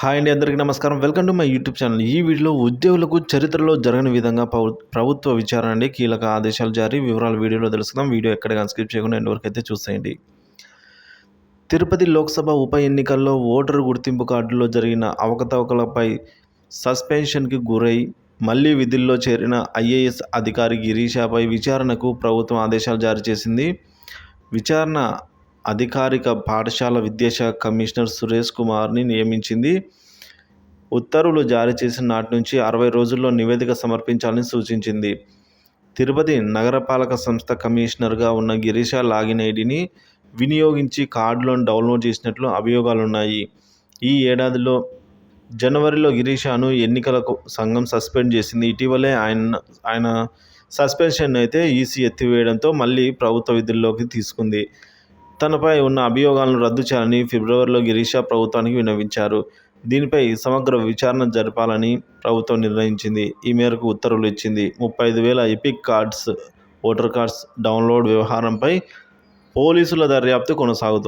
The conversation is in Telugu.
హాయ్ అండి అందరికీ నమస్కారం. Welcome to my YouTube channel. ఈ వీడియోలో ఉద్యోగులకు చరిత్రలో జరగని విధంగా ప్రభుత్వ విచారణ అండి. కీలక ఆదేశాలు జారీ. వివరాలు వీడియోలో తెలుసుకుందాం. వీడియో ఎక్కడ కానీ స్కిప్ చేయకుండా ఎండ్ వరకు అయితే చూసేయండి. తిరుపతి లోక్సభ ఉప ఎన్నికల్లో ఓటరు గుర్తింపు కార్డులో జరిగిన అవకతవకలపై సస్పెన్షన్కి గురై మళ్ళీ విధుల్లో చేరిన ఐఏఎస్ అధికారి గిరీషాపై విచారణకు ప్రభుత్వం ఆదేశాలు జారీ చేసింది. విచారణ అధికారిక పాఠశాల విద్యాశాఖ కమిషనర్ సురేష్ కుమార్ని నియమించింది. ఉత్తర్వులు జారీ చేసిన నాటి నుంచి అరవై రోజుల్లో నివేదిక సమర్పించాలని సూచించింది. తిరుపతి నగరపాలక సంస్థ కమిషనర్గా ఉన్న గిరీష లాగిన్ ఐడిని వినియోగించి కార్డులను డౌన్లోడ్ చేసినట్లు అభియోగాలున్నాయి. ఈ ఏడాదిలో జనవరిలో గిరీషాను ఎన్నికల సంఘం సస్పెండ్ చేసింది. ఇటీవలే ఆయన ఆయన సస్పెన్షన్ అయితే ఈసీ ఎత్తివేయడంతో మళ్ళీ ప్రభుత్వ విధుల్లోకి తీసుకుంది. తనపై ఉన్న అభియోగాలను రద్దు చేయాలని ఫిబ్రవరిలో గిరీషా ప్రభుత్వానికి విన్నవించారు. దీనిపై సమగ్ర విచారణ జరపాలని ప్రభుత్వం నిర్ణయించింది. ఈ మేరకు ఉత్తర్వులు ఇచ్చింది. ముప్పై ఐదు వేల EPIC cards voter cards download వ్యవహారంపై పోలీసుల దర్యాప్తు కొనసాగుతోంది.